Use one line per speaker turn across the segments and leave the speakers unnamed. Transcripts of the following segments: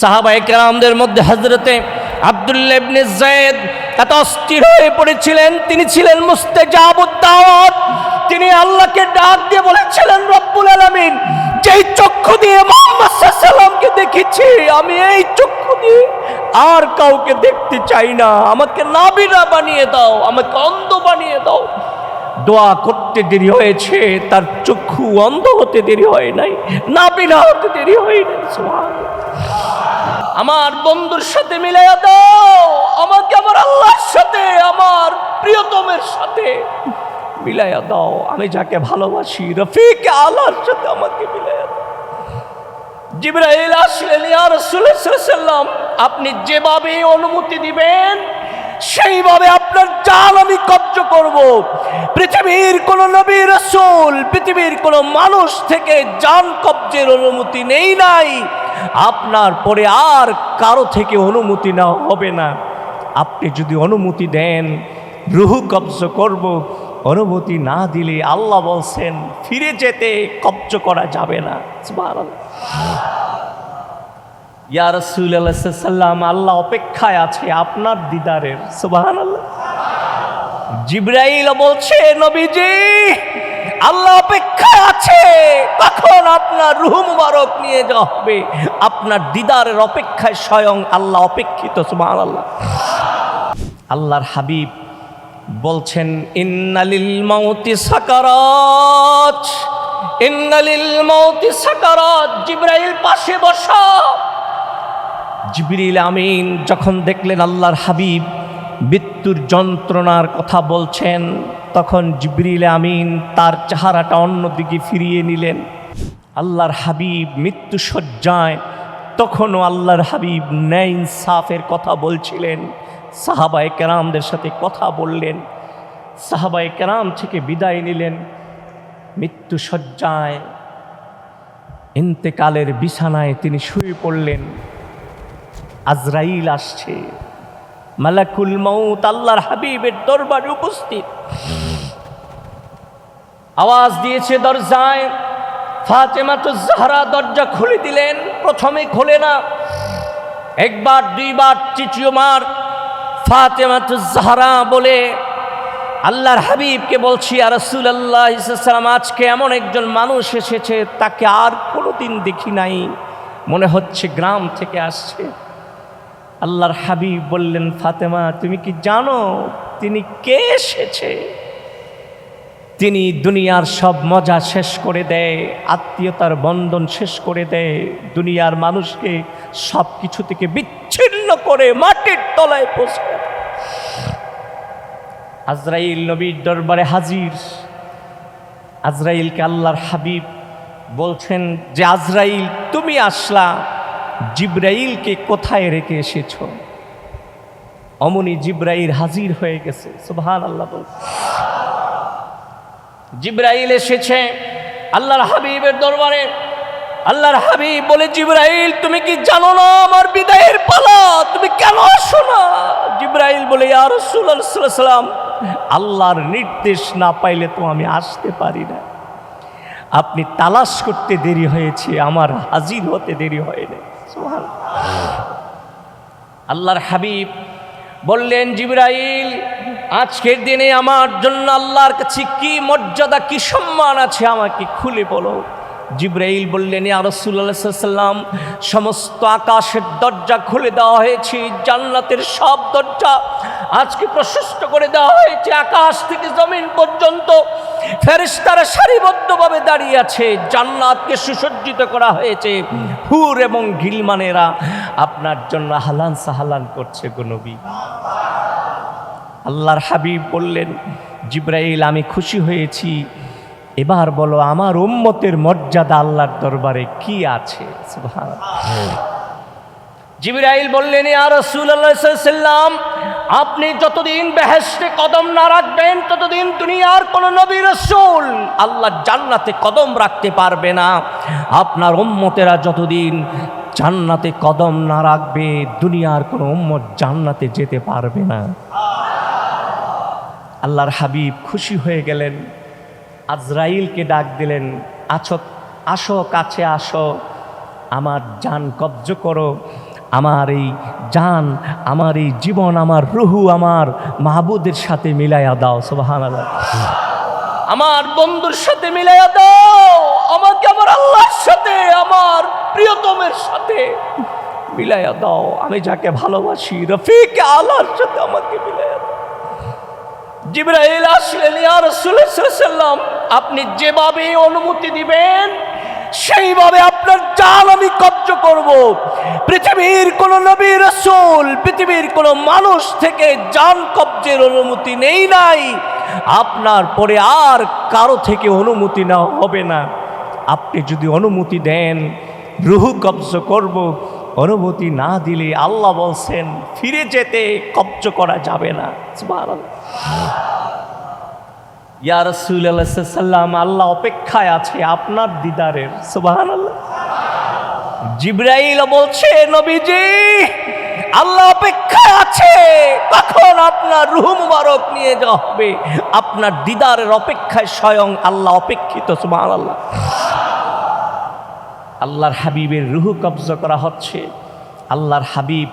সাহাবাই কেরামদের মধ্যে হজরতে আবদুল্লাহ ইবনে জায়েদ এত অস্থির হয়ে পড়েছিলেন। তিনি ছিলেন মুস্তেজাবুদ্দাওয়াত। তিনি আল্লাহকে ডাক দিয়ে বলেছিলেন, রব্বুল আলামিন, যেই চক্ষু দিয়ে মোহাম্মদ সাল্লামকে দেখেছি, আমি এই চক্ষু দিয়ে আর কাউকে দেখতে চাই না। আমাকে নাবিনা বানিয়ে দাও, আমাকে অন্ধ বানিয়ে দাও। দোয়া করতে দেরি হয়েছে, তার চক্ষু অন্ধ হতে দেরি হয় নাই নাবিনা হতে দেরি হয় নাই। আমার বন্ধুর সাথে মিলাইয়া দাও। আমাকে আমার আল্লাহর সাথে, আমার প্রিয়তমের সাথে মিলাইয়া দাও। আমি যাকে ভালোবাসি, রফিক আল্লাহর সাথে আমাকে মিলাইয়া দাও। জিব্রাইল আসলেন রাসূলুল্লাহ সাল্লাম আপনি যেভাবে অনুমতি দিবেন, সেইভাবে আপনার জান আমি কব্জ করব। পৃথিবীর কোন নবী রাসূল, পৃথিবীর কোন মানুষ থেকে জান কব্জের অনুমতি নেই নাই। আপনার পরে আর কারও থেকে অনুমতি নেওয়া হবে না। আপনি যদি অনুমতি দেন, রুহু কব্জ করব। অনুমতি না দিলে আল্লাহ বলছেন, ফিরে যেতে কব্জ করা যাবে না। ইয়া রাসূলুল্লাহ সাল্লাম আল্লাহ অপেক্ষায় আছে আপনার দিদারের। সুবহানাল্লাহ। জিব্রাইল বলছে, নবীজি আল্লাহ অপেক্ষায় আছে। তখন আপনার রুহ মুবারক নিয়ে হবে? আপনার দিদারের অপেক্ষায় স্বয়ং আল্লাহ অপেক্ষিত, সুবহানাল্লাহ। আল্লাহর হাবিব বলছেন, ইন্নালিল মাউতি সাকারাত, ইন্নালিল মাউতি সাকারাত, জিব্রাইল পাশে বসা। জিবরিল আমিন যখন দেখলেন আল্লাহর হাবিব মৃত্যুর যন্ত্রণার কথা বলছেন তখন জিবরিল আমিন তার চেহারাটা অন্যদিকে ফিরিয়ে নিলেন। আল্লাহর হাবিব মৃত্যু সজ্জায় তখনও আল্লাহর হাবিব ন্যায় ইনসাফের কথা বলছিলেন। সাহাবায় কেরামদের সাথে কথা বললেন। সাহাবায় কেরাম থেকে বিদায় নিলেন। মৃত্যু সজ্জায় ইন্তেকালের বিছানায় তিনি শুয়ে পড়লেন। আজরাইল আসছে। মালাকুল মৌত আল্লাহর হাবিবের দরবারে উপস্থিত। আওয়াজ দিয়েছে দরজায়। ফাতেমা তো জাহরা দরজা খুলে দিলেন, প্রথমে খোলে না। একবার, দুইবার তৃতীয় মার ফাতেমা তো জাহরা বলে, আল্লাহর হাবিবকে বলছি আর রসুল আল্লাহ সাল্লাম আজকে এমন একজন মানুষ এসেছে, তাকে আর কোনোদিন দেখি নাই। মনে হচ্ছে গ্রাম থেকে আসছে। আল্লাহর হাবিব বললেন, ফাতেমা, তুমি কি জানো, তিনি কে এসেছে? তিনি দুনিয়ার সব মজা শেষ করে দেয়, আত্মীয়তার বন্ধন শেষ করে দেয়, দুনিয়ার মানুষকে সব কিছু থেকে বিচ্ছিন্ন করে মাটির তলায় পৌঁছে আজরাইল নবীর দরবারে হাজির। আজরাইলকে আল্লাহর হাবিব বলছেন যে, আজরাইল, তুমি আসলা, জিব্রাইলকে কোথায় রেখে এসেছ? অমনি জিব্রাইল হাজির হয়ে গেছে। সুবহান আল্লাহ বল জিব্রাইল এসেছে, আল্লাহর হাবিবের দরবারে। আল্লাহর হাবিব বলে, জিব্রাইল, তুমি কি জানো না আমার বিদায়ের পালা? তুমি কেন আসো না? জিব্রাইল বলে রাসূলুল্লাহ সাল্লাম আল্লাহর নির্দেশ না পাইলে তো আমি আসতে পারি না। আপনি তালাশ করতে দেরি হয়েছে, আমার হাজির হতে দেরি হয় না আল্লাহর হাবিব বললেন, জিব্রাইল আজকের দিনে আমার জন্য আল্লাহর কাছে কি মর্যাদা, কি সম্মান আছে আমাকে খুলে বলো। জিব্রাইল বললেন রাসূলুল্লাহ সাল্লাম সমস্ত আকাশের দরজা খুলে দেওয়া হয়েছে, জান্নাতের সব দরজা আজকে প্রশস্ত করে দেওয়া হয়েছে। আকাশ থেকে জমিন পর্যন্ত ফেরেশতারা সারিবদ্ধভাবে দাঁড়িয়ে আছে, জান্নাতকে সুসজ্জিত করা হয়েছে। হুর এবং গিলমানেরা আপনার জন্য হালান সাহালান করছে গো নবী। আল্লাহর হাবিব বললেন, জিব্রাইল, আমি খুশি হয়েছি। এবার বলো, আমার উম্মতের মর্যাদা আল্লাহর দরবারে কি আছে। জিব্রাইল বললেন রাসূলুল্লাহ সাল্লাম আপনি যতদিন বেহেশতে কদম না রাখবেন, ততদিন দুনিয়ার কোন নবী রাসূল আল্লাহ জান্নাতে কদম রাখতে পারবে না। আপনার উম্মতেরা যতদিন জান্নাতে কদম না রাখবে, দুনিয়ার কোনো উম্মত জান্নাতে যেতে পারবে না। আল্লাহর হাবিব খুশি হয়ে গেলেন। আজরাইলকে ডাক দিলেন, আছো, আসো, কাছে আসো, আমার জান কব্জ করো, আমার এই জান, আমার এই জীবন, আমার রুহু, আমার মাহবুদের সাথে মিলাইয়া দাও। সোবাহান আমার বন্ধুর সাথে মিলাইয়া দাও, আমাকে আমার আল্লাহর সাথে, আমার প্রিয়তমের সাথে মিলাইয়া দাও। আমি যাকে ভালোবাসি, রফিক আল্লাহর সাথে আমাকে মিলাইয়া দাও জিব্রাইল আসলেন, ইয়া রাসূলুল্লাহ আপনি যেভাবে অনুমতি দিবেন, সেইভাবে আপনার জান আমি কব্জ করব। পৃথিবীর কোন নবী রাসূল, পৃথিবীর কোন মানুষ থেকে জান কব্জের অনুমতি নেই নাই। আপনার পরে আর কারও থেকে অনুমতি নেওয়া হবে না। আপনি যদি অনুমতি দেন, রুহু কব্জ করব। অনুমতি না দিলে আল্লাহ বলছেন, ফিরে যেতে কব্জ করা যাবে না। ইয়া রসুল্লাহাম আল্লাহ অপেক্ষায় আছে আপনার দিদারের। সুবাহান আল্লাহ জিব্রাইল বলছে, নবীজি, আল্লাহ অপেক্ষায় আছে। কখন আপনার রুহ মুবারক নিয়ে যাওয়া হবে? আপনার দিদারের অপেক্ষায় স্বয়ং আল্লাহ অপেক্ষিত সুবাহান আল্লাহ আল্লাহর হাবিবের রুহু কবজ করা হচ্ছে। আল্লাহর হাবিব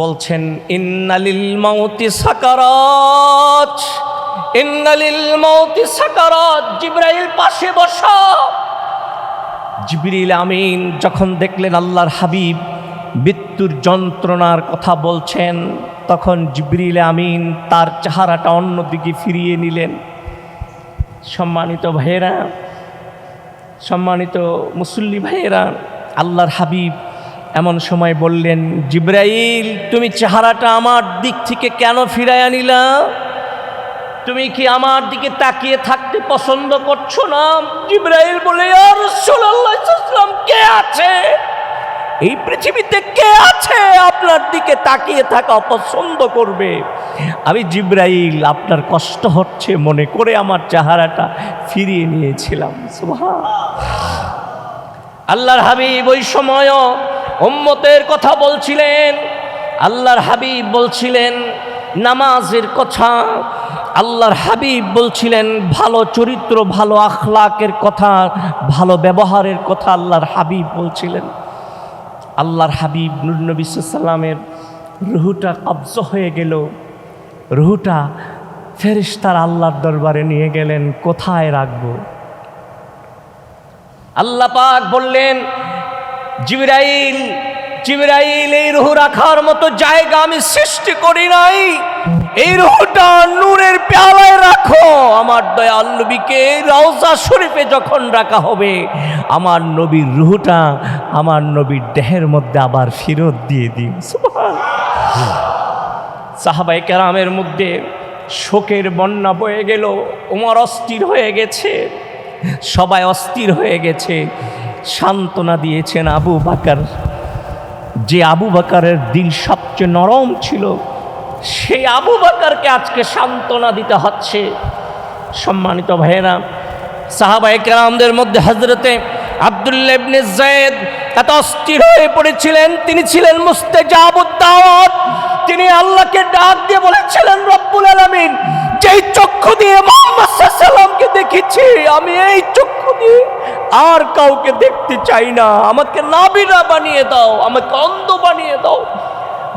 বলছেন, ইন্নালিল মাউতি সাকারাত। ইন্নালিল মাউতি সাকারাত পাশে বসা। জিবরিল আমিন যখন দেখলেন আল্লাহর হাবিব মৃত্যুর যন্ত্রণার কথা বলছেন, তখন জিবরিল আমিন তার চেহারাটা অন্যদিকে ফিরিয়ে নিলেন। সম্মানিত ভাইয়েরা, সম্মানিত মুসল্লি ভাইয়েরা, আল্লাহর হাবিব এমন সময় বললেন, জিব্রাইল, তুমি চেহারাটা আমার দিক থেকে কেন ফিরাইয়া নিলা? তুমি কি আমার দিকে তাকিয়ে থাকতে পছন্দ করছ না? জিব্রাইল বলে আর কে আছে? এই পৃথিবীতে কে আছে আপনার দিকে তাকিয়ে থাকা পছন্দ করবে? আমি জিব্রাইল, আপনার কষ্ট হচ্ছে মনে করে আমার চেহারাটা ফিরিয়ে নিয়েছিলাম। আল্লাহর হাবিব ওই সময়ও উম্মতের কথা বলছিলেন। আল্লাহর হাবিব বলছিলেন, নামাজের কথা আল্লাহর হাবিব বলছিলেন, ভালো চরিত্র, ভালো আখলাকের কথা, ভালো ব্যবহারের কথা আল্লাহর হাবিব বলছিলেন। আল্লাহর হাবিব নুর নবী সাল্লামের রুহুটা কবজ হয়ে গেল। রুহুটা ফেরিস্তার আল্লাহর দরবারে নিয়ে গেলেন, কোথায় রাখব? আল্লাহ পাক বললেন, জিবরাইল জিবরাইল এই রুহু রাখার মতো জায়গা আমি সৃষ্টি করি নাই। এই রুহুটা নূরের পেয়ালায় রাখো। আমার দয়াল নবীকে রওজা শরীফে যখন রাখা হবে, আমার নবীর রুহুটা আমার নবীর দেহের মধ্যে আবার ফেরত দিয়ে দিন। সাহাবাই কেরামের মধ্যে শোকের বন্যা বয়ে গেল ওমর অস্থির হয়ে গেছে, সবাই অস্থির হয়ে গেছে। সান্ত্বনা দিয়েছেন আবু বাকার। যে আবু বাকারের দিল সবচেয়ে নরম ছিল, সেই আবু বাকারকে আজকে সান্ত্বনা দিতে হচ্ছে। সম্মানিত ভাইয়েরা সাহাবাই কেরামদের মধ্যে হজরতে আবদুল্লাহ ইবনে জায়েদ এত অস্থির হয়ে পড়েছিলেন। তিনি ছিলেন মুস্তেজাবুদ্দাওয়াত। তিনি আল্লাহকে ডাক দিয়ে বলেছিলেন, রব্বুল আলামিন, যেই চক্ষু দিয়ে মোহাম্মদ সাল্লামকে দেখেছি, আমি এই চক্ষু দিয়ে আর কাউকে দেখতে চাই না। আমাকে নাবিনা বানিয়ে দাও, আমাকে অন্ধ বানিয়ে দাও।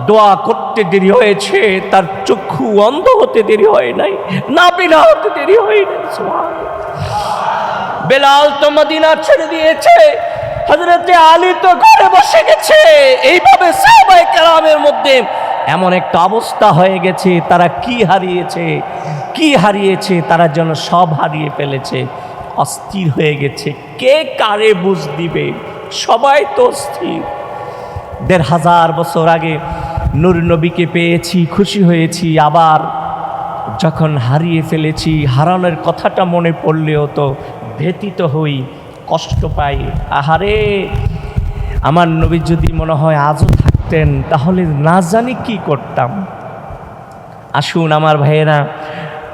দোয়া করতে দেরি হয়েছে, তার চক্ষু অন্ধ হতে দেরি হয় নাই নাবিনা হতে দেরি হয় নাই। বেলাল তো মদিনা ছেড়ে দিয়েছে হজরতে আলী তো ঘরে বসে গেছে। এইভাবে সাহাবায়ে কেরামের মধ্যে এমন একটা অবস্থা হয়ে গেছে, তারা কি হারিয়েছে কি হারিয়েছে, তারা যেন সব হারিয়ে ফেলেছে। অস্থির হয়ে গেছে। কে কারে বুঝ দিবে? সবাই তো অস্থির। দেড় হাজার বছর আগে নূর নবীকে পেয়েছি, খুশি হয়েছি। আবার যখন হারিয়ে ফেলেছি, হারানোর কথাটা মনে পড়লেও তো ব্যতীত হই, কষ্ট পাই। আহারে, আমার নবী যদি মনে হয় আজও থাকতেন, তাহলে না জানি কি করতাম। আসুন আমার ভাইয়েরা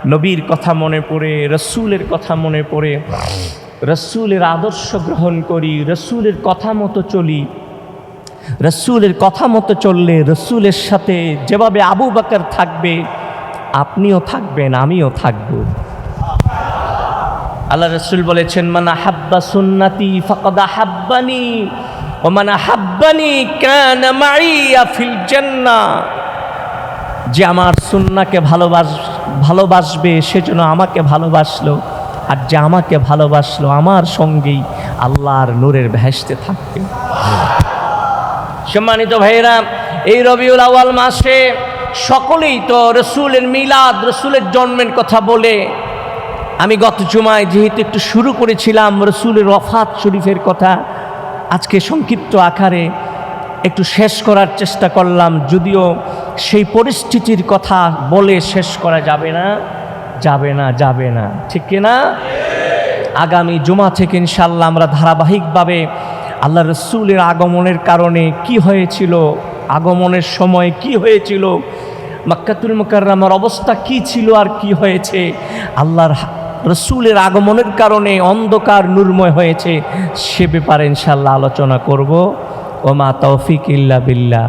নবীর কথা মনে পড়ে, রসুলের কথা মনে পড়ে। রসুলের আদর্শ গ্রহণ করি, রসুলের কথা মতো চলি। রসুলের কথা মতো চললে রসুলের সাথে যেভাবে আবু বাকর থাকবে, আপনিও থাকবেন, আমিও থাকব। আল্লাহ রসুল বলেছেন, মানা হাব্বা সুন্নাতি ফকদা হাব্বানি ওমান হাব্বানি কানা মাইয়া ফিল জান্নাহ। যে আমার সুন্নাকে ভালোবাস ভালোবাসবে সেজন্য আমাকে ভালোবাসলো আর যে আমাকে ভালোবাসলো, আমার সঙ্গেই আল্লাহর নূরের ভেসতে থাকবে। সম্মানিত ভাইয়েরা, এই রবিউল আওয়াল মাসে সকলেই তো রসুলের মিলাদ, রসুলের জন্মের কথা বলে। আমি গত জুমায় যেহেতু একটু শুরু করেছিলাম রসুলের রফাত শরীফের কথা, আজকে সংক্ষিপ্ত আকারে একটু শেষ করার চেষ্টা করলাম, যদিও সেই পরিস্থিতির কথা বলে শেষ করা যাবে না যাবে না যাবে না। ঠিক কিনা? আগামী জুমা থেকে ইনশাল্লাহ আমরা ধারাবাহিকভাবে আল্লাহ রসুলের আগমনের কারণে কি হয়েছিল, আগমনের সময় কি হয়েছিল, মাক্কাতুল মুকাররামার অবস্থা কি ছিল আর কি হয়েছে, আল্লাহর রসুলের আগমনের কারণে অন্ধকার নূরময় হয়েছে, সে ব্যাপারে ইনশাল্লাহ আলোচনা করব। ওমা তৌফিক ইল্লা বিল্লাহ।